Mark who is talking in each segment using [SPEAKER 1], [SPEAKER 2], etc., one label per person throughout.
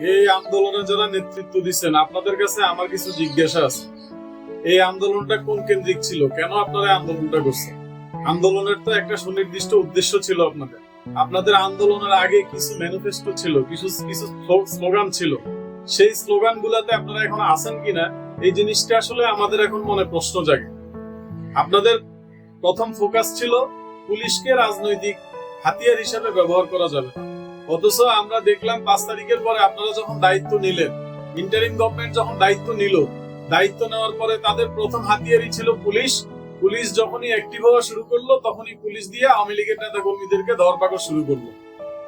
[SPEAKER 1] এই আন্দোলনে যারা নেতৃত্ব দিচ্ছেন আপনাদের কাছে আমার কিছু জিজ্ঞাসা আছে। এই আন্দোলনটা কোন কেন্দ্রিক ছিল? কেন আপনারা আন্দোলনটা করছেন? আন্দোলনের তো একটা সুনির্দিষ্ট উদ্দেশ্য ছিল আপনাদের। আপনাদের আন্দোলনের আগে কিছু ম্যানিফেস্টো ছিল, কিছু কিছু স্লোগান ছিল। সেই স্লোগান গুলাতে আপনারা এখন আছেন কিনা, এই জিনিসটা আসলে আমাদের এখন মনে প্রশ্ন জাগে। আপনাদের প্রথম ফোকাস ছিল, পুলিশকে রাজনৈতিক হাতিয়ার হিসেবে ব্যবহার করা যাবে না। অথচ আমরা দেখলাম পাঁচ তারিখের পরে আপনারা যখন দায়িত্ব নিলেন ইন্টারিম গভর্নমেন্ট যখন দায়িত্ব নিল, দায়িত্ব নেওয়ার পরে তাদের প্রথম হাতিয়ারই ছিল পুলিশ। পুলিশ যখনই অ্যাক্টিভ হওয়া শুরু করল, তখনই পুলিশ দিয়ে আওয়ামী লীগের নেতা কর্মীদেরকে ধরপাকড় শুরু করল।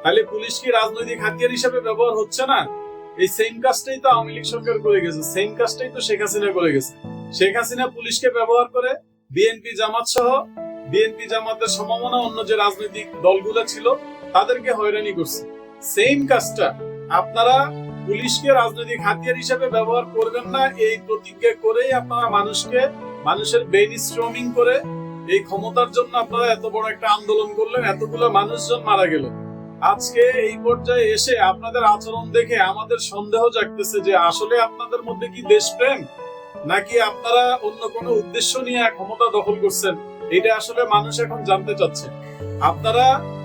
[SPEAKER 1] তাহলে পুলিশ কি রাজনৈতিক হাতিয়ার হিসেবে ব্যবহার হচ্ছে না? এই সেম কাজটাই তো আওয়ামী লীগ সরকার করে গেছে সেম কাজটাই তো শেখ হাসিনা করে গেছে। শেখ হাসিনা পুলিশকে ব্যবহার করে বিএনপি জামাত সহ বিএনপি জামাতের সম্ভাবনা অন্য যে রাজনৈতিক দলগুলো ছিল, তাদেরকে হয়রানি করছে। সেম কাজটা। আপনারা পুলিশকে রাজনৈতিক হাতিয়ার হিসেবে ব্যবহার করবেন না। এই প্রতিজ্ঞা করেই আপনারা মানুষকে, মানুষের ব্রেন স্ট্রমিং করে এই ক্ষমতার জন্য আপনারা এত বড় একটা আন্দোলন করলেন, এতগুলো মানুষজন মারা গেল। আজকে এই পর্যায়ে এসে আপনাদের আচরণ দেখে আমাদের সন্দেহ জাগতেছে যে আসলে আপনাদের মধ্যে কি দেশপ্রেম? নাকি আপনারা অন্য কোনো উদ্দেশ্য নিয়ে ক্ষমতা দখল করছেন? এটা আসলে মানুষ এখন জানতে চাচ্ছে। আপনারা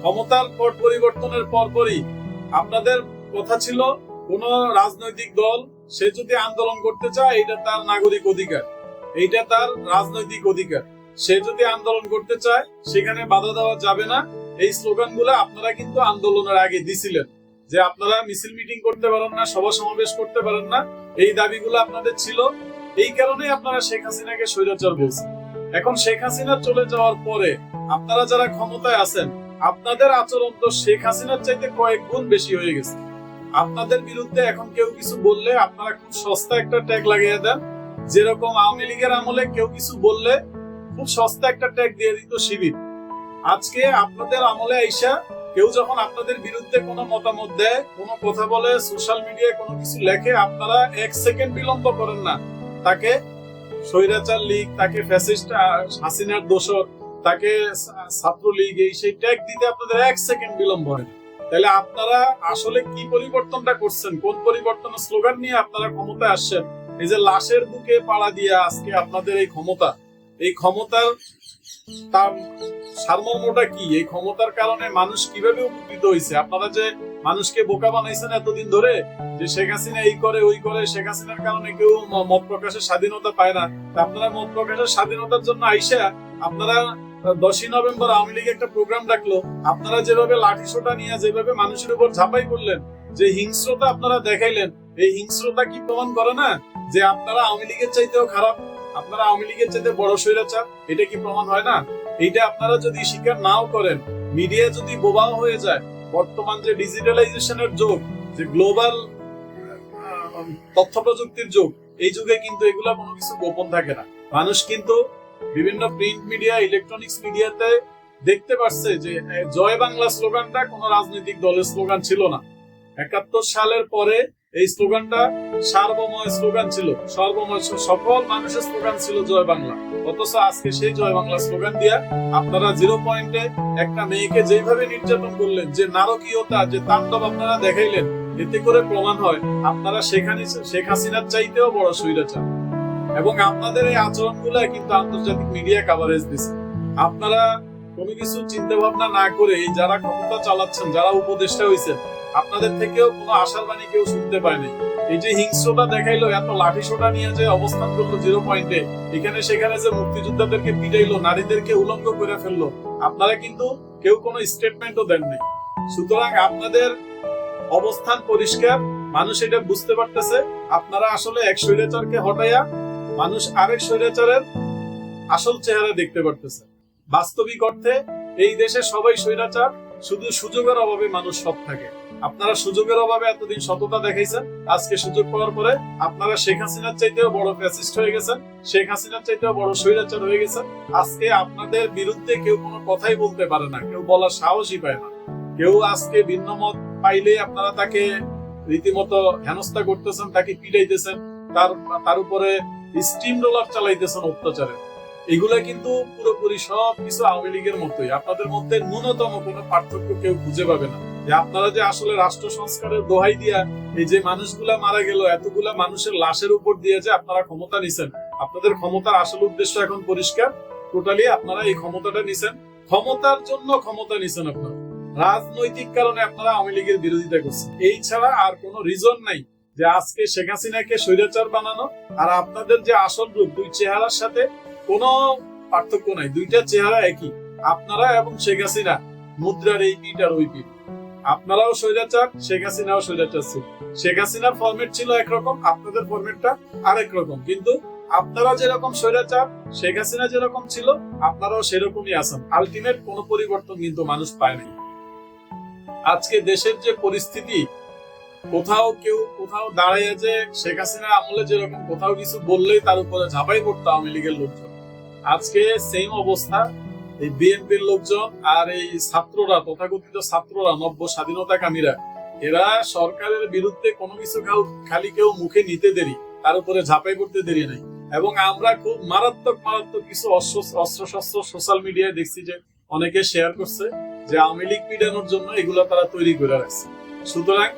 [SPEAKER 1] ক্ষমতার পট পরিবর্তনের পরপরই আপনাদের কথা ছিল, কোন রাজনৈতিক দল, সে যদি আন্দোলন করতে চায় এটা তার নাগরিক অধিকার। এইটা তার রাজনৈতিক অধিকার। সে যদি আন্দোলন করতে চায়, সেখানে বাধা দেওয়া যাবে না। এই স্লোগানগুলো আপনারা কিন্তু আন্দোলনের আগে দিছিলেন, যে আপনারা মিছিল মিটিং করতে পারেন না, সভা সমাবেশ করতে পারেন না। এই দাবিগুলো আপনাদের ছিল। এই কারণে আপনারা শেখ হাসিনাকে স্বৈরাচার বলছেন। এখন শেখ হাসিনা চলে যাওয়ার পরে আপনারা যারা ক্ষমতায় আছেন আপনাদের আচরণ তো শেখ হাসিনার চাইতে কয়েক গুণ বেশি হয়ে গেছে। আপনাদের বিরুদ্ধে এখন কেউ কিছু বললে আপনারা খুব সস্তা একটা ট্যাগ লাগিয়ে দেন। যেরকম আওয়ামী লীগের আমলে কেউ কিছু বললে খুব সস্তা একটা ট্যাগ দিয়ে দিত শিবির। আজকে আপনাদের আমলে আইসা কেউ যখন আপনাদের বিরুদ্ধে কোনো মতামত দেয়, কোনো কথা বলে সোশ্যাল মিডিয়ায় কোনো কিছু লেখে, আপনারা এক সেকেন্ড বিলম্ব করেন না। তাকে স্বৈরাচার লীগ, তাকে ফ্যাসিস্ট হাসিনার দোষর তাকে ছাত্রলীগ এই সেই ট্যাগ দিতে আপনাদের এক সেকেন্ড বিলম্ব হয়। তাহলে আপনারা আসলে কি পরিবর্তনটা করছেন? কোন পরিবর্তনের স্লোগান নিয়ে আপনারা ক্ষমতায় আসছেন? এই যে লাশের বুকে পাড়া দিয়ে আজকে আপনাদের এই ক্ষমতা, এই ক্ষমতার তার সারমর্মটা কি? এই ক্ষমতার কারণে মানুষ কীভাবে উপকৃত হয়েছে? আপনারা যে মানুষকে বোকা বানাইছেন এতদিন ধরে, যে শেখ হাসিনা এই করে, ওই করে, শেখ হাসিনার কারণে কেউ মত প্রকাশের স্বাধীনতা পায় না। আপনারা মত প্রকাশের স্বাধীনতার জন্য আইসা আপনারা দশই নভেম্বর আওয়ামী লীগ একটা প্রোগ্রাম ডাকলো। আপনারা যেভাবে লাঠি সোটা নিয়ে যেভাবে মানুষের উপর ঝাঁপাই করলেন যে হিংস্রতা আপনারা দেখাইলেন, এই হিংস্রতা কি প্রমাণ করে না? যে আপনারা আওয়ামী লীগের চাইতেও খারাপ, আপনারা আওয়ামী লীগের চাইতে বড় স্বৈরাচার, এটা কি প্রমাণ হয় না? এইটা আপনারা যদি স্বীকার নাও করেন মিডিয়া যদি বোবাও হয়ে যায়, বর্তমান যে ডিজিটালাইজেশনের যুগ, যে গ্লোবাল তথ্য প্রযুক্তির যুগ, এই যুগে কিন্তু এগুলা কোনো কিছু গোপন থাকে না। মানুষ কিন্তু বিভিন্ন প্রিন্ট মিডিয়া ইলেকট্রনিক্স মিডিয়াতে দেখতে পাচ্ছে যে জয় বাংলা স্লোগানটা কোনো রাজনৈতিক দলের স্লোগান ছিল না। একাত্তর সালের পরে এই স্লোগানটা সার্বময় স্লোগান ছিল। সর্বময় সকল মানুষের স্লোগান ছিল জয় বাংলা। অথচ আজকে সেই জয় বাংলা স্লোগান দিয়া আপনারা জিরো পয়েন্টে একটা মেয়েকে যেভাবে নির্যাতন করলেন, যে নারকীয়তা, যে তাণ্ডব আপনারা দেখাইলেন, এতে করে প্রমাণ হয়, আপনারা সেখানে, শেখ হাসিনার চাইতেও বড় স্বৈরাচার। এবং আপনাদের এই আচরণগুলো কিন্তু আন্তর্জাতিক মিডিয়া কাভারেজ দিচ্ছে আপনারা কোনো কিছু চিন্তা ভাবনা না করে যারা ক্ষমতা চালাচ্ছেন, যারা উপদেষ্টা হয়েছেন আপনাদের থেকেও কোনো আশার বাণী কেউ শুনতে পায়নি এই যে হিংস্রতা দেখাইলো, এত লাঠি সোটা নিয়ে যে অবস্থান করল জিরো পয়েন্টে, এখানে সেখানে যে মুক্তিযোদ্ধাদেরকে পিটাইলো, নারীদেরকে উলঙ্গ করে ফেলল, আপনারা কিন্তু কেউ কোনো স্টেটমেন্টও দেননি সুতরাং আপনাদের অবস্থান পরিষ্কার, মানুষ এটা বুঝতে পারতেছে, আপনারা আসলে এক স্বৈরাচারকে হটাইয়া মানুষ আরেক স্বৈরাচারের আসল চেহারা দেখতে পারতেছে। বাস্তবিক অর্থে এই দেশে সবাই স্বৈরাচার, শুধু সুযোগের অভাবে মানুষ সৎ থাকে। আপনারা সুযোগের অভাবে এতদিন সততা দেখাইছেন, আজকে সুযোগ পাওয়ার পরে আপনারা শেখ হাসিনার চাইতেও বড় ফ্যাসিস্ট হয়ে গেছেন, শেখ হাসিনার চাইতেও বড় স্বৈরাচার হয়ে গেছেন। আজকে আপনাদের বিরুদ্ধে কেউ কোনো কথাই বলতে পারে না, কেউ বলার সাহসই পায় না। কেউ আজকে ভিন্ন মত পাইলে আপনারা তাকে রীতিমতো হেনস্থা করতেছেন, তাকে পিটাইতেছেন তার তার উপরে স্টিম রোলার চালাইতেছেন অত্যাচারে। এগুলা কিন্তু পুরোপুরি সব কিছু আওয়ামী লীগের মতোই। আপনাদের মধ্যে ন্যূনতম কোনো পার্থক্য কেউ খুঁজে পাবে না। যে আপনারা যে আসলে রাষ্ট্র সংস্কারের দোহাই দিয়া এই যে মানুষগুলা মারা গেল, এতগুলা মানুষের লাশের উপর দিয়ে যে আপনারা ক্ষমতা নিছেন। আপনাদের ক্ষমতার আসল উদ্দেশ্য এখন পরিষ্কার। টোটালি আপনারা এই ক্ষমতাটা নিছেন। ক্ষমতার জন্য ক্ষমতা নিছেন আপনারা। রাজনৈতিক কারণে আপনারা আওয়ামী লীগের বিরোধিতা করছেন। এই ছাড়া আর কোনো রিজন নাই। যে আজকে শেখ হাসিনাকে স্বৈরাচার বানানো আর আপনাদের যে আসল রূপ, দুই চেহারার সাথে কোনো পার্থক্য নাই, দুইটা চেহারা একই। আপনারা এবং শেখ হাসিনা, মুদ্রার এই পিঠ আর ওই পিঠ। আপনারাও স্বৈরাচার, শেখ হাসিনাও স্বৈরাচার ছিল। শেখ হাসিনার ফরম্যাট ছিল একরকম, আপনাদের ফরম্যাটটা আরেক রকম। কিন্তু আপনারা যেরকম স্বৈরাচার, শেখ হাসিনা যেরকম ছিল, আপনারাও সেরকমই আছেন। আলটিমেট কোনো পরিবর্তন কিন্তু মানুষ পায় নাই। আজকে দেশের যে পরিস্থিতি কোথাও কেউ কোথাও দাঁড়াইয়া যে শেখ হাসিনা আমলে যেরকম কোথাও কিছু বললেই তার উপরে ঝাঁপাই পড়তো আওয়ামী লীগের লোকজন। আজকে সেম অবস্থা। এই বিএনপির লোকজন আর এই ছাত্ররা, তথাকথিত ছাত্ররা, নব্য স্বাধীনতাকামীরা, এরা সরকারের বিরুদ্ধে কোনো কিছু কাউ- খালি কেউ মুখে নিতে দেরি, তার উপরে ঝাঁপাই পড়তে দেরি নাই। এবং আমরা খুব মারাত্মক মারাত্মক কিছু অস্ত্র শস্ত্র সোশ্যাল মিডিয়ায় দেখছি যে অনেকে শেয়ার করছে যে আওয়ামী লীগ পিটানোর জন্য এগুলো তারা তৈরি করে রাখছে। সুতরাং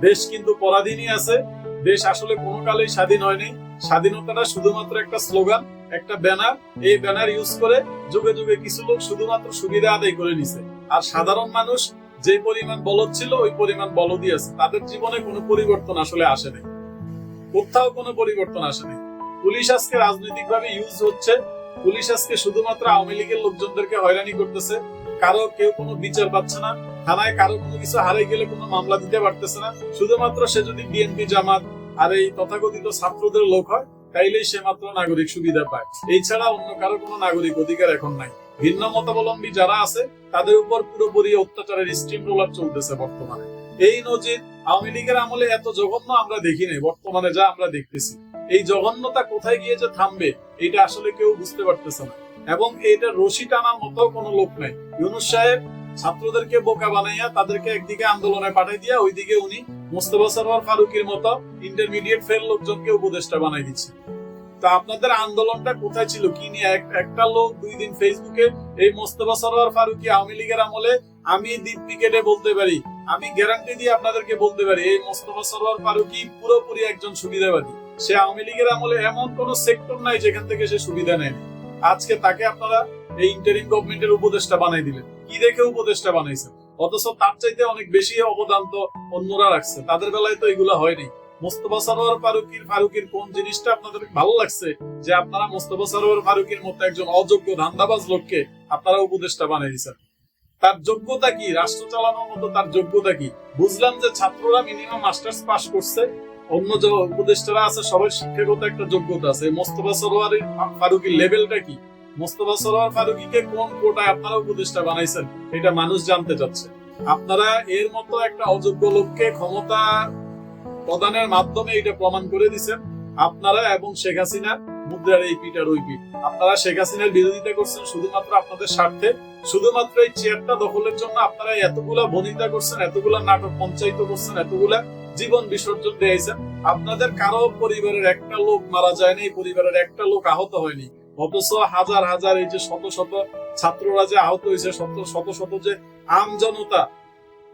[SPEAKER 1] দেশ কিন্তু পরাধীনই আছে। দেশ আসলে কোনো কালেই স্বাধীন হয়নি। স্বাধীনতাটা শুধুমাত্র একটা স্লোগান, একটা ব্যানার। এই ব্যানার ইউজ করে যুগে যুগে কিছু লোক শুধুমাত্র সুবিধা আদায় করে নিছে। আর সাধারণ মানুষ যে পরিমাণ বলদ ছিল, ওই পরিমাণ বলদই আছে। তাদের জীবনে কোনো পরিবর্তন আসলে আসেনি কোথাও কোনো পরিবর্তন আসে নাই। পুলিশ আজকে রাজনৈতিক ভাবে ইউজ হচ্ছে। পুলিশ আজকে শুধুমাত্র আওয়ামী লীগের লোকজনদেরকে হয়রানি করতেছে। কারও কেউ কোনো বিচার পাচ্ছে না। থানায় কারও কোনো কিছু হারিয়ে গেলে কোনো মামলা দিতে পারতেছে না। শুধুমাত্র সে যদি বিএনপি জামাত আর এই তথাকথিত ছাত্রদের লোক হয়, তাইলেই সে মাত্র নাগরিক সুবিধা পায়। এই ছাড়া অন্য কারও কোনো নাগরিক অধিকার এখন নাই। ভিন্ন মতাবলম্বী যারা আছে, তাদের উপর পুরোপুরি অত্যাচারের স্টিম রোলার চলতেছে বর্তমানে। এই নজির আওয়ামী লীগের আমলে এত জঘন্য আমরা দেখি নাই, বর্তমানে যা আমরা দেখতেছি। এই জঘন্যতা কোথায় গিয়ে যে থামবে, এটা আসলে কেউ বুঝতে পারতেছে না। এবং এটা রশি টানার মতো কোনো লোক নাই। ইউনুস সাহেব ছাত্রদেরকে বোকা বানাইয়া তাদেরকে একদিকে আন্দোলনে পাঠাই দিয়া, ওইদিকে উনি মোস্তফা সরোয়ার ফারুকির মতো ইন্টারমিডিয়েট ফেল লোকজনকে উপদেষ্টা বানাই দিচ্ছে। তা আপনাদের আন্দোলনটা কোথায় ছিল? কি নিয়ে? একটা লোক দুই দিন ফেসবুকে এই মোস্তফা সরোয়ার ফারুকি আওয়ামী লীগের আমলে আমি দিব্যি কেটে বলতে পারি, আমি গ্যারান্টি দিয়ে আপনাদেরকে বলতে পারি, এই মোস্তফা সরোয়ার ফারুকি পুরোপুরি একজন সুবিধাবাদী। সে আওয়ামী লীগের আমলে এমন কোন সেক্টর নাই যেখান থেকে সে সুবিধা নেয়নি আজকে তাকে আপনারা এই ইন্টারিম গভর্নমেন্টের উপদেষ্টা বানাই দিলেন। কি দেখে উপদেষ্টা বানাইছেন অথচ তার চাইতে অনেক বেশি অবদান তো অন্যরা রাখছে। তাদের বেলায় তো এগুলো হয়নি। মোস্তফা ফারুকির ফারুকির কোন জিনিসটা আপনাদের ভালো লাগছে? যে আপনারা মোস্তফা ফারুকির মতো একজন অযোগ্য ধান্দাবাজ লোককে আপনারা বানাই দিচ্ছেন তার যোগ্যতা কি? রাষ্ট্র চালানোর মতো তার যোগ্যতা কি? বুঝলাম যে ছাত্ররা মিনিমাম মাস্টার্স পাস করছে। অন্য যে উপদেষ্টারা আছে সবার শিক্ষাগত একটা যোগ্যতা আছে। মোস্তফা সরোয়ার ফারুকির লেভেলটা কি? মোস্তফা সরোয়ার ফারুকিকে কোন কোটায় আপনারা উপদেষ্টা বানাইছেন, এটা মানুষ জানতে চাচ্ছে। আপনারা এর মতো একটা অযোগ্য লোককে ক্ষমতা প্রদানের মাধ্যমে এটা প্রমাণ করে আপনারা এবং শেখ হাসিনা মুদ্রার এই আর ওই আপনারা শেখ হাসিনার বিরোধিতা করছেন শুধুমাত্র আপনাদের স্বার্থে। শুধুমাত্র এই চেয়ারটা দখলের জন্য আপনারা এতগুলা বনিতা করছেন, এতগুলা নাটক পঞ্চায়িত করছেন, এতগুলা জীবন বিসর্জন দিয়েছেন আপনাদের কারও পরিবারের একটা লোক মারা যায়নি পরিবারের একটা লোক আহত হয়নি। অথচ হাজার হাজার এই যে শত শত ছাত্ররা যে আহত হয়েছে, শত শত শত যে আম জনতা,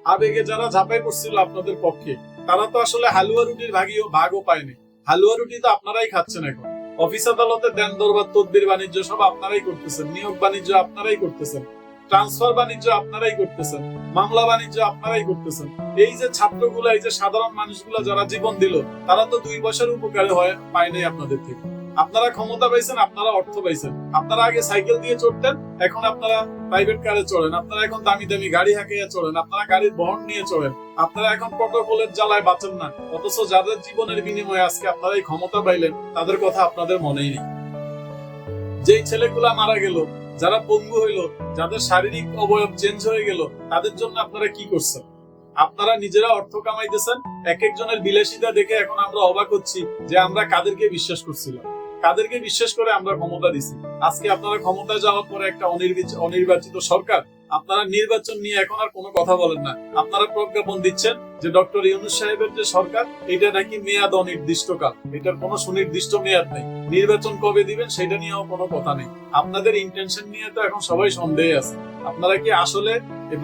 [SPEAKER 1] আবেগে যারা ঝাঁপাই পড়ছিল আপনাদের পক্ষে, তারা তো আসলে হালুয়া রুটির ভাগিও, ভাগও পায়নি। হালুয়া রুটি তো আপনারাই খাচ্ছেন এখন। অফিস আদালতে দেন দরবার, তদবির বাণিজ্য সব আপনারাই করতেছেন, নিয়োগ বাণিজ্য আপনারাই করতেছেন, ট্রান্সফার বাণিজ্য আপনারাই করতেছেন, মামলা বাণিজ্য আপনারাই করতেছেন। এই যে ছাত্রগুলা, এই যে সাধারণ মানুষগুলা যারা জীবন দিল, তারা তো দুই বছর উপকারে হয়, পায় নাই আপনাদের থেকে। আপনারা ক্ষমতা পাইছেন, আপনারা অর্থ পাইছেন। আপনারা আগে সাইকেল দিয়ে চড়তেন, এখন আপনারা প্রাইভেট কারে চড়েন। আপনারা এখন দামি দামি গাড়ি হাঁকিয়ে চড়েন। আপনারা গাড়ির বহন নিয়ে চড়েন। আপনারা এখন প্রটোকলের জ্বালায় বাঁচেন না। অথচ যাদের জীবনের বিনিময়ে আজকে আপনারা এই ক্ষমতা পাইলেন, তাদের কথা আপনাদের মনেই নেই। যেই ছেলেগুলা মারা গেল, যারা পঙ্গু হইল, যাদের শারীরিক অবয়ব চেঞ্জ হয়ে গেল, তাদের জন্য আপনারা কি করছেন? আপনারা নিজেরা অর্থ কামাইতেছেন, এক একজনের বিলাসিতা দেখে এখন আমরা অবাক হচ্ছি যে আমরা কাদেরকে বিশ্বাস করছিলাম। কাদেরকে বিশ্বাস করে আমরা ক্ষমতা দিছি। আজকে আপনারা ক্ষমতায় যাওয়ার পরে একটা অনির্বাচিত সরকার, আপনারা নির্বাচন নিয়ে এখন আর কোনো কথা বলেন না। আপনারা প্রজ্ঞাপন দিচ্ছেন যে ডক্টর ইউনুস সাহেবের যে সরকার, এটা নাকি মেয়াদ অনির্দিষ্টকাল। এটার কোনো সুনির্দিষ্ট মেয়াদ নেই। নির্বাচন কবে দিবেন সেটা নিয়েও কোনো কথা নেই। আপনাদের ইন্টেনশন নিয়ে তো এখন সবাই সন্দেহে আছে। আপনারা কি আসলে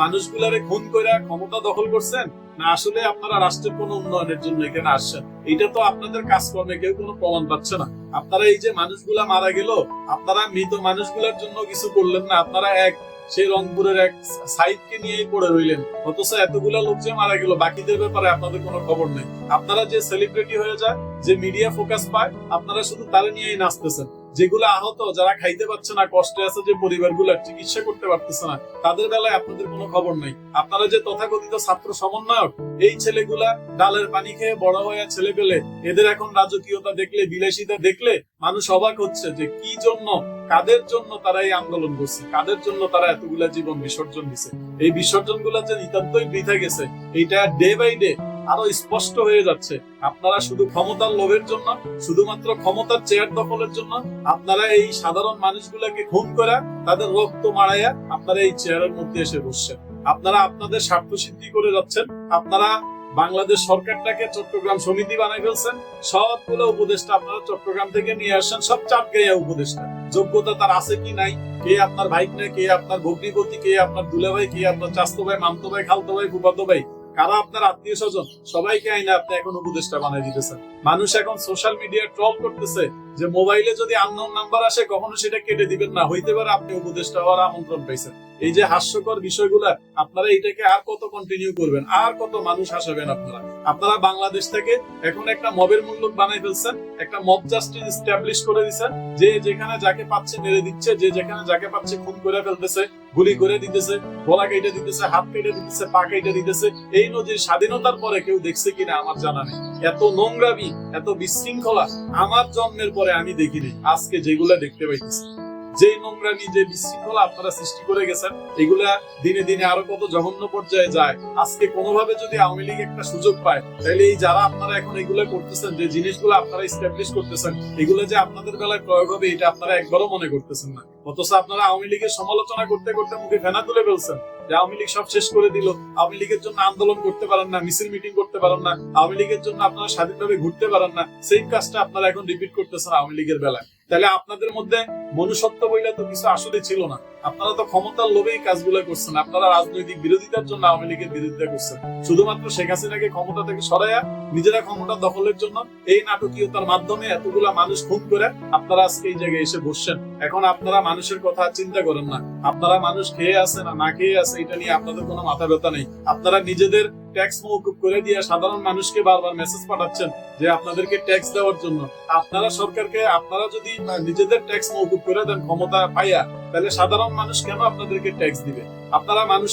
[SPEAKER 1] মানুষগুলারে খুন করে ক্ষমতা দখল করছেন? না, আসলে আপনারা রাষ্ট্রের কোনো উন্নয়নের জন্য এখানে আসছেন। এটা তো আপনাদের কাজকর্মে কেউ কোনো প্রমাণ পাচ্ছে না। আপনারা এই যে মানুষগুলা মারা গেল, আপনারা মৃত মানুষগুলার জন্য কিছু করলেন না। আপনারা এক, সেই রংপুরের এক সাইডকে নিয়েই পড়ে রইলেন। অথচ এতগুলা লোক যে মারা গেল, বাকিদের ব্যাপারে আপনাদের কোনো খবর নেই। আপনারা যে সেলিব্রিটি হয়ে যায়, যে মিডিয়া ফোকাস পায়, আপনারা শুধু তারা নিয়েই নাচতেছেন। যেগুলো আহত, যারা খাইতে পারছে না, কষ্টে আছে যে পরিবারগুলো, চিকিৎসা করতে পারতেছে না, তাদের বেলায় আপনাদের কোনো খবর নাই। আপনারা যে তথাকথিত ছাত্র সমন্বয়ক, এই ছেলেগুলা ডালের পানি খেয়ে বড় হয়ে ছেলে পেলে, এদের এখন রাজকীয়তা দেখলে, বিলাসিতা দেখলে মানুষ অবাক হচ্ছে যে কি জন্য, কাদের জন্য তারা এই আন্দোলন করছে? কাদের জন্য তারা এতগুলা জীবন বিসর্জন দিছে? এই বিসর্জনগুলা যে নিতান্তই বৃথা গেছে, এইটা ডে বাই ডে আরও স্পষ্ট হয়ে যাচ্ছে। আপনারা শুধু ক্ষমতার লোভের জন্য, শুধুমাত্র ক্ষমতার চেয়ার দখলের জন্য, আপনারা এই সাধারণ মানুষগুলাকে খুন করে তাদের রক্ত মারাইয়া আপনারা এই চেয়ারের মধ্যে এসে বসছেন। আপনারা আপনাদের স্বার্থ সিদ্ধি করে যাচ্ছেন। আপনারা বাংলাদেশ সরকারটাকে চট্টগ্রাম সমিতি বানাই ফেলছেন। সবগুলো উপদেষ্টা আপনারা চট্টগ্রাম থেকে নিয়ে আসছেন। সব চাপ গাইয়া উপদেষ্টা। যোগ্যতা তার আছে কি নাই? কে আপনার ভাই না কে আপনার ভগ্নিপতি? কে আপনার দুলে ভাই কে আপনার চাস্তো ভাই মামতো ভাই খালতো ভাই ফুফাতো ভাই কারা আপনার আত্মীয় স্বজন? সবাইকে আইনে আপনি এখন উপদেষ্টা বানাই দিতেছেন। মানুষ এখন সোশ্যাল মিডিয়া ট্রল করতেছে। যে মোবাইলে যদি আননোন নাম্বার আসে, কখনো সেটা কেটে দিবেন না। হইতে পারে আপনি উপদেষ্টা হওয়ার আমন্ত্রণ পাইছেন। এই যে হাস্যকর বিষয়গুলা, আপনারা এটাকে আর কত কন্টিনিউ করবেন? আর কত মানুষ হাসাবেন আপনারা? আপনারা বাংলাদেশ থেকে এখন একটা মবের মূল্য বানাই ফেলছেন, একটা মব জাস্টিস স্টাবলিশ করে দিচ্ছেন যে যেখানে যাকে পাচ্ছে মেরে দিচ্ছে, যে যেখানে যাকে পাচ্ছে খুন করে ফেলতেছে, গুলি করে দিতেছে, গলা কেটে দিতেছে, হাত কেটে দিতেছে, পা কেটে দিতেছে, এই নদীর স্বাধীনতার পরে কেউ দেখছে কিনা আমার জানা নেই। এত নোংরামি, এত বিশৃঙ্খলা, আমার জন্মের পরে আমি দেখিনি। আজকে যেগুলা দেখতে পাইতেছি। যে নোংরামি, যে বিশৃঙ্খলা আপনারা সৃষ্টি করে গেছেন, এগুলা দিনে দিনে আরও কত জঘন্য পর্যায়ে যায়। আজকে কোনোভাবে যদি আওয়ামী লীগ একটা সুযোগ পায়, তাহলে এই যারা আপনারা এখন এগুলা করতেছেন, যে জিনিসগুলো আপনারা স্টাবলিশ করতেছেন, এগুলো যে আপনাদের বেলায় প্রয়োগ হবে, এটা আপনারা একবারও মনে করতেছেন না। অথচ আপনারা আওয়ামী লীগের সমালোচনা করতে করতে মুখে ফেনা তুলে ফেলছেন। যে আওয়ামী লীগ সব শেষ করে দিল। আওয়ামী লীগের জন্য আন্দোলন করতে পারেন না, মিছিল মিটিং করতে পারেন না, আওয়ামী লীগের জন্য আপনারা স্বাধীনভাবে ঘুরতে পারেন না, সেই কাজটা আপনারা এখন রিপিট করতেছেন আওয়ামী লীগের বেলায়। তাহলে আপনাদের মধ্যে মনুষ্যত্ব বইলে তো কিছু আসলে ছিল না। আপনারা তো ক্ষমতার লোভেই কাজগুলো করছেন, আপনারা রাজনৈতিক বিরোধিতার জন্য আওয়ামী লীগের বিরোধিতা করছেন। শুধুমাত্র শেখ হাসিনাকে ক্ষমতা থেকে সরাইয়া নিজেরা ক্ষমতা দখলের জন্য এই নাটকীয়তার মাধ্যমে এতগুলা মানুষ খুন করে আপনারা আজকে এই জায়গায় এসে বসছেন। এখন আপনারা মানুষের কথা চিন্তা করেন না। আপনারা মানুষ খেয়ে আছে না না খেয়ে আছে, এটা নিয়ে আপনাদের কোনো মাথা ব্যথা নেই। আপনারা নিজেদের ট্যাক্স মৌকুব করে দিয়ে সাধারণ মানুষকে বারবার মেসেজ পাঠাচ্ছেন যে আপনাদেরকে ট্যাক্স দেওয়ার জন্য। আপনারা সরকারকে, আপনারা যদি নিজেদের ট্যাক্স মৌকুব করে দেন ক্ষমতা পাইয়া, তাহলে সাধারণ মানুষ কেন আপনাদেরকে ট্যাক্স দিবে? আপনারা মানুষ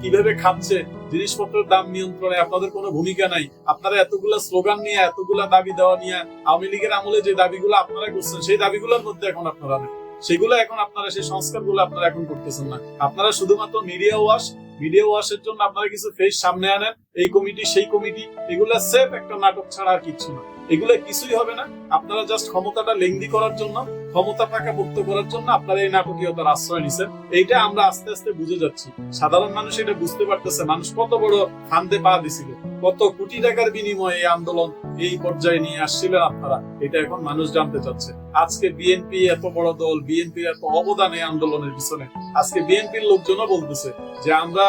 [SPEAKER 1] কীভাবে খাচ্ছে জিনিসপত্রের দাম নিয়ন্ত্রণে আপনাদের কোনো ভূমিকা নাই। আপনারা এতগুলা স্লোগান নিয়ে, এতগুলা দাবি দেওয়া নিয়ে, আওয়ামী লীগের আমলে যে দাবিগুলো আপনারা করছেন, সেই দাবিগুলোর মধ্যে এখন আপনারা নেই সেগুলো এখন আপনারা, সেই সংস্কারগুলো আপনারা এখন করতেছেন না। আপনারা শুধুমাত্র মিডিয়া ওয়াশ মিডিয়া ওয়াশের জন্য আপনারা কিছু ফেস সামনে আনেন। এই কমিটি সেই কমিটি এগুলা সেফ একটা নাটক ছাড়া আর কিছু না। এগুলো কিছুই হবে না। আপনারা জাস্ট ক্ষমতাটা লেংদি করার জন্য, ক্ষমতা পাকাপোক্ত করার জন্য আপনারা এই নাটকীয়তার আশ্রয় নিছেন। এইটা আমরা আস্তে আস্তে বুঝে যাচ্ছি। সাধারণ মানুষ এটা বুঝতে পারতেছে, মানুষ কত বড় ফান্দে পা দিছিল, কত কোটি টাকার বিনিময়ে এই আন্দোলন এই পর্যায়ে নিয়ে আসছিলেন আপনারা, এটা এখন মানুষ জানতে চাচ্ছে। আজকে বিএনপি এত বড় দল বিএনপি এত অবদান এই আন্দোলনের পিছনে, আজকে বিএনপির লোকজনও বলতেছে যে আমরা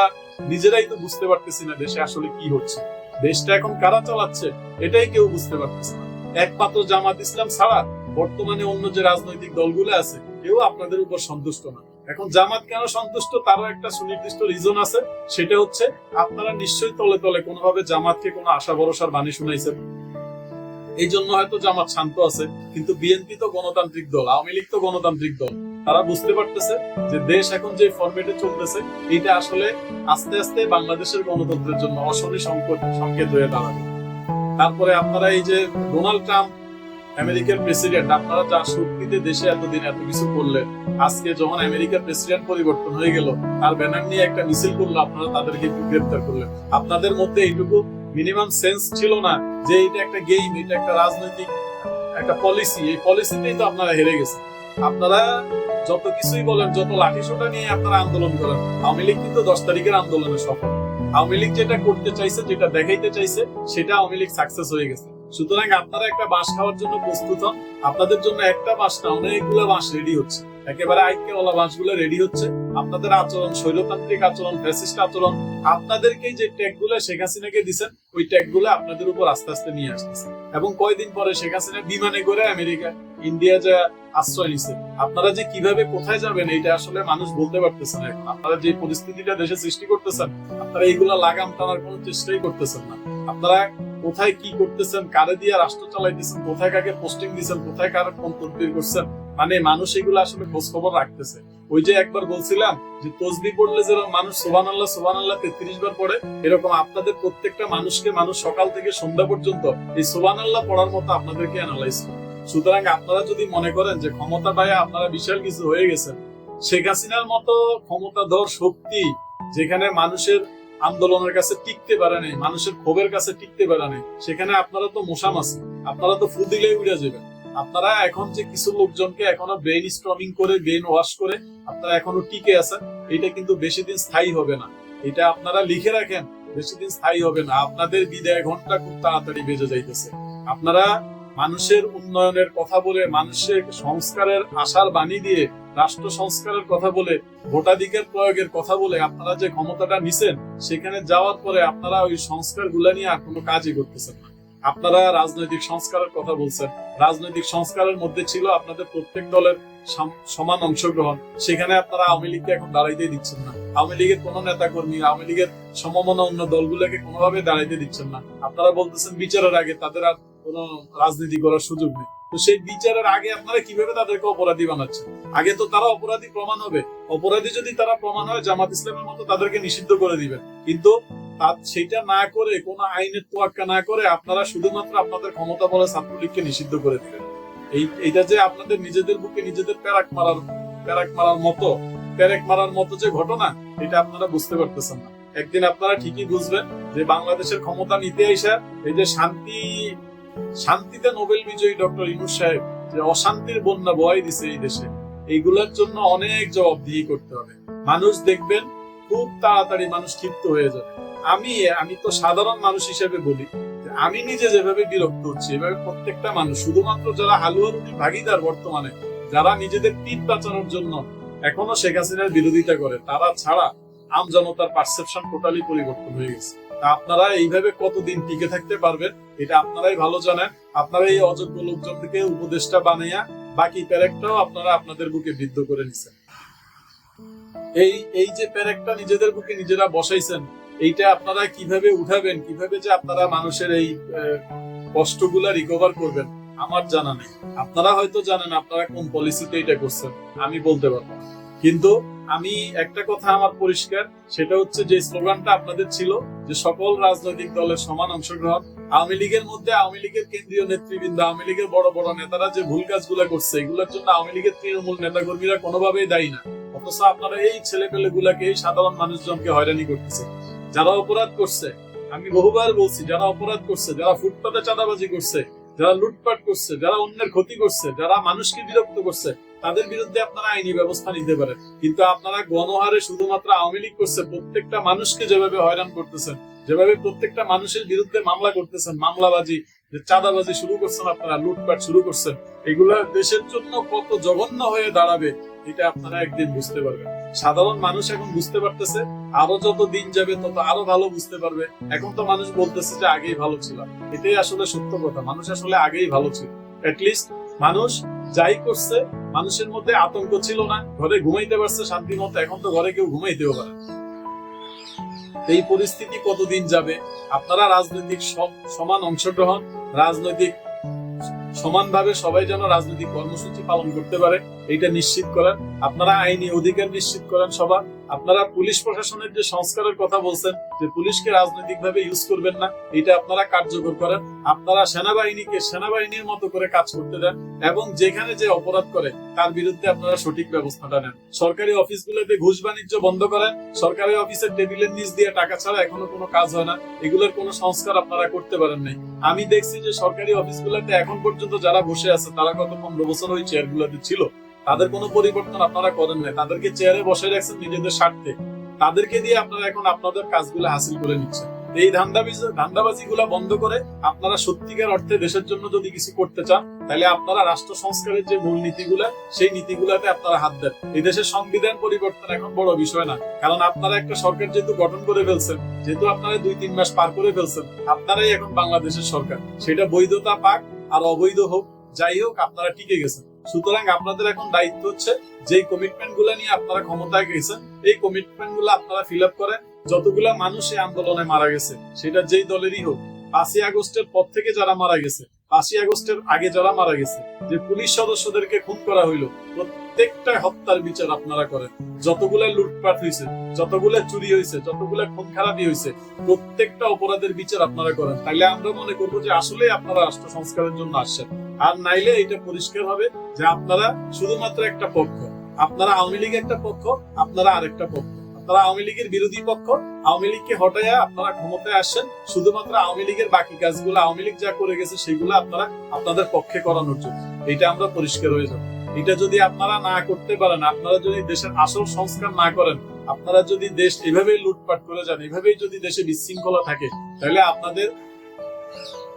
[SPEAKER 1] নিজেরাই তো বুঝতে পারতেছি না দেশে আসলে কি হচ্ছে। দেশটা এখন কারা চালাচ্ছে, এটাই কেউ বুঝতে পারতেছে না। একমাত্র জামাত ইসলাম ছাড়া বর্তমানে অন্য যে রাজনৈতিক দলগুলো আছে, কেউ আপনাদের উপর সন্তুষ্ট না। এখন জামাত কেন সন্তুষ্ট, তারও একটা সুনির্দিষ্ট রিজন আছে, সেটা হচ্ছে আপনারা নিশ্চয়ই তলে তলে কোনোভাবে জামাতকে কোনো আশা ভরসার বাণী শুনাইছেন। এই জন্য হয়তো জামাত শান্ত আছে, কিন্তু বিএনপি তো গণতান্ত্রিক দল, আওয়ামী লীগ তো গণতান্ত্রিক দল। তারা বুঝতে পারতেছে যে দেশ এখন যে ফরম্যাটে চলতেছে এটা আসলে আস্তে আস্তে বাংলাদেশের গণতন্ত্রের জন্য অশনি সংকট, সংকেত হয়ে দাঁড়াবে। তারপরে আপনারা এই যে ডোনাল্ড ট্রাম্প, আমেরিকার প্রেসিডেন্ট, আপনারা যা শক্তিতে দেশে এতদিন এত কিছু করলেন, আজকে যখন আমেরিকার প্রেসিডেন্ট পরিবর্তন হয়ে গেল, তার ব্যানার নিয়ে একটা মিছিল করল, আপনারা তাদেরকে গ্রেপ্তার করলেন। আপনাদের মধ্যে এইটুকু মিনিমাম সেন্স ছিল না যে এটা একটা গেম এটা একটা রাজনৈতিক, একটা পলিসি এই পলিসিতেই তো আপনারা হেরে গেছেন। আপনারা যত কিছুই বলেন, যত লাঠি সোটা নিয়ে আপনারা আন্দোলন করেন, আওয়ামী লীগ কিন্তু দশ তারিখের আন্দোলনে সফল। আওয়ামী লীগ যেটা করতে চাইছে, যেটা দেখাইতে চাইছে, সেটা আওয়ামী লীগ সাকসেস হয়ে গেছে। সুতরাং আপনারা একটা বাস খাওয়ার জন্য প্রস্তুত হন। আপনাদের জন্য একটা বাস না, অনেকগুলো বাস রেডি হচ্ছে। একেবারে আইক্যওয়ালা বাসগুলো রেডি হচ্ছে। আপনাদের আচরণ, স্বৈরতান্ত্রিক আচরণ ফ্যাসিস্ট আচরণ আপনাদেরকে যে ট্যাগগুলো শেখ হাসিনাকে দিচ্ছেন ওই ট্যাগগুলো আপনাদের উপর আস্তে আস্তে নিয়ে আসতেছে। এবং কয়দিন পরে শেখ হাসিনা বিমানে করে আমেরিকা, ইন্ডিয়া যা আশ্রয় নিছে, আপনারা যে কীভাবে কোথায় যাবেন এটা আসলে মানুষ বলতে পারতেছে না এখন। আপনারা যে পরিস্থিতিটা দেশে সৃষ্টি করতেছেন, আপনারা এইগুলা লাগাম টানার কোনো চেষ্টাই করতেছেন না। আপনারা কোথায় কি করতেছেন, কারে দিয়ে রাষ্ট্র চালাইতেছেন, কোথায় কাকে পোস্টিং দিচ্ছেন কোথায় কার কোন তদবির করছেন মানে মানুষ এগুলো আসলে খোঁজ খবর রাখতেছে। ওই যে একবার বলছিলাম যে তসবি পড়লে যেরকম মানুষ সোবান আল্লাহ সোবান আল্লাহ তেত্রিশ বার পড়ে, এরকম আপনাদের প্রত্যেকটা মানুষকে মানুষ সকাল থেকে সন্ধ্যা পর্যন্ত এই সোবান আল্লাহ পড়ার মতো আপনাদেরকে অ্যানালাইজ করে সুতরাং আপনারা যদি মনে করেন যে ক্ষমতা পায় আপনারা বিশাল কিছু হয়ে গেছেন, শেখ হাসিনার মতো ক্ষমতাধর শক্তি যেখানে মানুষের আন্দোলনের কাছে টিকতে পারে নাই, মানুষের ক্ষোভের কাছে টিকতে পারে নাই, সেখানে আপনারা তো মশামাছি আপনারা তো ফু দিলেই উড়ে যাবেন। আপনারা এখন যে কিছু লোকজনকে এখনও ব্রেন স্ট্রমিং করে ব্রেন ওয়াশ করে আপনারা এখনও টিকে আছেন, এটা কিন্তু বেশি দিন স্থায়ী হবে না। এটা আপনারা লিখে রাখেন, বেশি দিন স্থায়ী হবে না। আপনাদের বিদায় ঘণ্টা খুব তাড়াতাড়ি বেজে যাইতেছে। আপনারা মানুষের উন্নয়নের কথা বলে, মানুষের সংস্কারের আশার বাণী দিয়ে, রাষ্ট্র সংস্কারের কথা বলে, ভোটাধিকার প্রয়োগের কথা বলে আপনারা যে ক্ষমতাটা নিছেন, সেখানে যাওয়ার পরে আপনারা ওই সংস্কারগুলা নিয়ে আর কোনো কাজই করতেছেন না। আপনারা রাজনৈতিক সংস্কারের কথা বলছেন। রাজনৈতিক সংস্কারের মধ্যে ছিল আপনাদের প্রত্যেক দলের সমান অংশগ্রহণ। সেখানে আপনারা আওয়ামী লীগকে এখন দাঁড়াইতে দিচ্ছেন না। আওয়ামী লীগের কোন নেতা কর্মী আওয়ামী লীগের সমমনা অন্য দলগুলোকে কোনোভাবে দাঁড়াইতে দিচ্ছেন না। আপনারা বলতেছেন বিচারের আগে তাদের আর কোনো রাজনীতি করার সুযোগ নেই। তো সেই বিচারের আগে আপনারা কীভাবে তাদেরকে অপরাধী বানাচ্ছেন? আগে তো তারা অপরাধী প্রমাণ হবে। অপরাধী যদি তারা প্রমাণ হয়, জামাত ইসলামের মতো তাদেরকে নিষিদ্ধ করে দিবেন। কিন্তু সেটা না করে, কোন আইনের তোয়াক্কা না করে আপনারা শুধুমাত্র আপনাদের ক্ষমতা বলে ছাত্রলীগকে নিষিদ্ধ করে দিবেন এই এটা যে আপনাদের নিজেদের বুকে নিজেদের প্যারাক মারার প্যারাক মারার মতো, প্যারেক মারার মতো যে ঘটনা, এটা আপনারা বুঝতে পারতেছেন না। একদিন আপনারা ঠিকই বুঝবেন যে বাংলাদেশের ক্ষমতা নিতে আইসা এই যে শান্তি, শান্তিতে নোবেল বিজয়ী ডক্টর ইনুস সাহেব যে অশান্তির বন্যা বয় দিছে এই দেশে, এইগুলোর জন্য অনেক জবাবদিহি করতে হবে। মানুষ দেখবেন খুব তাড়াতাড়ি মানুষ ক্ষিপ্ত হয়ে যাবে। আমি আমি তো সাধারণ মানুষ হিসেবে বলি আমি নিজে যেভাবে বিরক্ত হচ্ছি, এভাবে প্রত্যেকটা মানুষ, শুধুমাত্র যারা হালুয়া রুটির ভাগিদার বর্তমানে, যারা নিজেদের পিঠ বাঁচানোর জন্য এখনও শেখ হাসিনার বিরোধিতা করে, তারা ছাড়া আম জনতার পারসেপশন টোটালি পরিবর্তন হয়ে গেছে। আপনারা এইভাবে কতদিন টিকে থাকতে পারবেন, এটা আপনারাই ভালো জানেন। আপনারা এই অযোগ্য লোকজন থেকে উপদেষ্টা বানাইয়া বাকি প্যারেকটাও আপনারা আপনাদের বুকে বিদ্ধ করে নিছেন। এই এই যে প্যারেকটা নিজেদের বুকে নিজেরা বসাইছেন এইটা আপনারা কীভাবে উঠাবেন, কীভাবে যে আপনারা মানুষের এই কষ্টগুলা রিকভার করবেন, আমার জানা নেই। আপনারা হয়তো জানেন, আপনারা কোন পলিসিতে এটা করছেন, আমি বলতে পারব কিন্তু আমি একটা কথা আমার পরিষ্কার, সেটা হচ্ছে যে স্লোগানটা আপনাদের ছিল যে সকল রাজনৈতিক দলের সমান অংশগ্রহণ, আওয়ামী লীগের মধ্যে আওয়ামী লীগের কেন্দ্রীয় নেতৃবৃন্দ, আওয়ামী লীগের বড় বড় নেতারা যে ভুল কাজগুলো করছে, এগুলোর জন্য আওয়ামী লীগের তৃণমূল নেতাকর্মীরা কোনোভাবেই দায়ী না। অথচ আপনারা এই ছেলে পেলে গুলাকে এই সাধারণ মানুষজনকে হয়রানি করতেছে যারা অপরাধ করছে, আমি বহুবার বলছি, যারা অপরাধ করছে, যারা ফুটপাতে চাঁদাবাজি করছে, যারা লুটপাট করছে, যারা অন্যের ক্ষতি করছে, যারা মানুষকে বিরক্ত করছে, তাদের বিরুদ্ধে আপনারা আইনি ব্যবস্থা নিতে পারেন। কিন্তু আপনারা গণহারে শুধুমাত্র আওয়ামী লীগ করছে, প্রত্যেকটা মানুষকে যেভাবে হয়রান করতেছেন, যেভাবে প্রত্যেকটা মানুষের বিরুদ্ধে মামলা করতেছেন, মামলাবাজি, যে চাঁদাবাজি শুরু করছেন আপনারা, লুটপাট শুরু করছেন, এগুলা দেশের জন্য কত জঘন্য হয়ে দাঁড়াবে, এটা আপনারা একদিন বুঝতে পারবেন। সাধারণ মানুষ এখন বুঝতে পারতেছে, আরও যত দিন যাবে তত আরও ভালো বুঝতে পারবে। এখন তো মানুষ বলতেছে যে আগেই ভালো ছিল এটাই আসলে সত্য কথা। মানুষ আসলে আগেই ভালো ছিল। লিস্ট মানুষ যাই করছে, মানুষের মধ্যে আতঙ্ক ছিল না। ঘরে ঘুমাইতে পারছে শান্তি মতো, এখন তো ঘরে কেউ ঘুমাইতেও পারে এই পরিস্থিতি কতদিন যাবে? আপনারা রাজনৈতিক সম- সমান অংশগ্রহণ, রাজনৈতিক সমানভাবে সবাই যেন রাজনৈতিক কর্মসূচি পালন করতে পারে এটা নিশ্চিত করেন আপনারা আইনি অধিকার নিশ্চিত করেন সবার। আপনারা পুলিশ প্রশাসনের যে সংস্কারের কথা বলছেন, যে পুলিশকে রাজনৈতিক ভাবে ইউজ করবেন না, এটা আপনারা কার্যকর করেন। আপনারা সেনাবাহিনীকে সেনাবাহিনীর মতো করে কাজ করতে দেন এবং যেখানে যে অপরাধ করে, তার বিরুদ্ধে আপনারা সঠিক ব্যবস্থাটা নেন। সরকারি অফিসগুলোতে ঘুষ বাণিজ্য বন্ধ করেন, সরকারি অফিসের টেবিলের নিচ দিয়ে টাকা ছাড়া এখনও কোনো কাজ হয় না। এগুলোর কোনো সংস্কার আপনারা করতে পারেন নাই। আমি দেখছি যে সরকারি অফিসগুলোতে এখন পর্যন্ত যারা বসে আছে, তারা গত পনেরো বছর ওই চেয়ারগুলোতে ছিল। তাদের কোনো পরিবর্তন আপনারা করেন নাই। তাদেরকে চেয়ারে বসে রাখছেন নিজেদের স্বার্থে। তাদেরকে দিয়ে আপনারা এখন আপনাদের কাজগুলো হাসিল করে নিচ্ছেন। এই ধান্দাবাজি ধান্দাবাজি বন্ধ করে আপনারা সত্যিকার অর্থে দেশের জন্য যদি কিছু করতে চান, তাহলে আপনারা রাষ্ট্র সংস্কারের যে মূল নীতিগুলা, সেই নীতিগুলাতে আপনারা হাত দেন। এই দেশের সংবিধান পরিবর্তন এখন বড় বিষয় না। কারণ আপনারা একটা সরকার যেহেতু গঠন করে ফেলছেন, যেহেতু আপনারা দুই তিন মাস পার করে ফেলছেন, আপনারাই এখন বাংলাদেশের সরকার। সেটা বৈধতা পাক আর অবৈধ হোক, যাই হোক, আপনারা টিকে গেছেন। সুতরাং আপনাদের এখন দায়িত্ব হচ্ছে যে কমিটমেন্টগুলা নিয়ে আপনারা ক্ষমতায় গেছেন, এই কমিটমেন্টগুলো আপনারা ফিল আপ করেন। যতগুলা মানুষ এই আন্দোলনে মারা গেছে, সেটা যেই দলেরই হোক, পাঁচই আগস্টের পর থেকে যারা মারা গেছে, পাঁচই আগস্টের আগে যারা মারা গেছে, যে পুলিশ সদস্যদেরকে খুন করা হইল প্রত্যেকটা হত্যার বিচার আপনারা করেন। যতগুলা লুটপাট হয়েছে যতগুলা চুরি হয়েছে যতগুলা খুন খারাপি হয়েছে প্রত্যেকটা অপরাধের বিচার আপনারা করেন। তাইলে আমরা মনে করব যে আসলে আপনারা রাষ্ট্র সংস্কারের জন্য আসছেন। আর নাইলে এটা পরিষ্কার হবে যে আপনারা শুধুমাত্র একটা পক্ষ। আপনারা আওয়ামী লীগ একটা পক্ষ, আপনারা আরেকটা পক্ষ। আপনারা আওয়ামী লীগের বিরোধী পক্ষ, আওয়ামী লীগকে হটাইয়া আপনারা ক্ষমতায় আসছেন। শুধুমাত্র আওয়ামী লীগের বাকি কাজগুলো, আওয়ামী লীগ যা করে গেছে, সেগুলো আপনারা আপনাদের পক্ষে করানোর জন্য। এটা আমরা পরিষ্কার হয়ে যাব। এটা যদি আপনারা না করতে পারেন, আপনারা যদি দেশের আসল সংস্কার না করেন, আপনারা যদি দেশ এভাবেই লুটপাট করে যান, এভাবেই যদি দেশে বিশৃঙ্খলা থাকে, তাহলে আপনাদের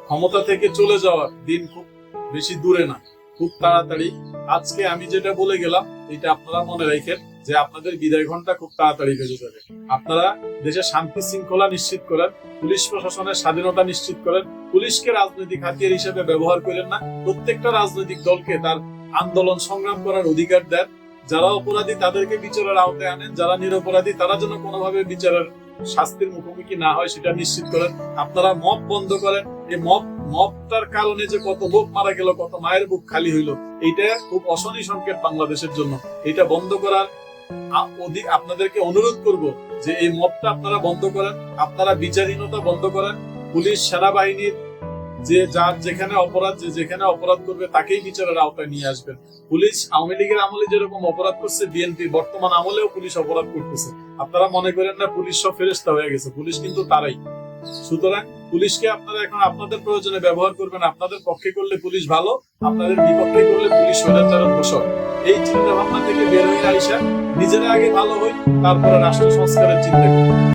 [SPEAKER 1] ক্ষমতা থেকে চলে যাওয়ার দিন খুব বেশি দূরে না। খুব তাড়াতাড়ি। আজকে আমি যেটা বলে গেলাম, এটা আপনারা মনে রাখেন যে আপনাদের বিদায় ঘণ্টা খুব তাড়াতাড়ি বেজে যাবে। আপনারা দেশের শান্তি শৃঙ্খলা নিশ্চিত করেন, পুলিশ প্রশাসনের স্বাধীনতা নিশ্চিত করেন, পুলিশকে রাজনৈতিক হাতিয়ার হিসেবে ব্যবহার করেন না, প্রত্যেকটা রাজনৈতিক দলকে তার আন্দোলন সংগ্রাম করার অধিকার দেন। যারা অপরাধী তাদেরকে বিচারের আওতায় আনেন। যারা নিরপরাধী তারা যেন কোনোভাবে বিচারের শাস্তির মুখোমুখি না হয় সেটা নিশ্চিত করেন। আপনারা মপ বন্ধ করেন। এই মব, মবটার কারণে যে কত লোক মারা গেল, কত মায়ের বুক খালি হইল, এইটা খুব অশনি সংকেত বাংলাদেশের জন্য। এটা বন্ধ করার আপনাদেরকে অনুরোধ করব যে এই মবটা আপনারা বন্ধ করেন। আপনারা বিচারহীনতা বন্ধ করেন। পুলিশ, সেনাবাহিনীর যে যার যেখানে অপরাধ, যে যেখানে অপরাধ করবে, তাকেই বিচারের আওতায় নিয়ে আসবেন। পুলিশ আওয়ামী লীগের আমলে যেরকম অপরাধ করছে, বিএনপি বর্তমান আমলেও পুলিশ অপরাধ করতেছে। আপনারা মনে করেন না পুলিশ সব ফেরেস্তা হয়ে গেছে, পুলিশ কিন্তু তারাই। সুতরাং পুলিশকে আপনারা এখন আপনাদের প্রয়োজনে ব্যবহার করবেন, আপনাদের পক্ষে করলে পুলিশ ভালো, আপনাদের বিপক্ষে করলে পুলিশ স্বৈরাচারণ দোষক। এই চিন্তা ভাবনা থেকে বের হয়ে আইসা নিজেরা আগে ভালো হই, তারপরে রাষ্ট্র সংস্কারের চিন্তা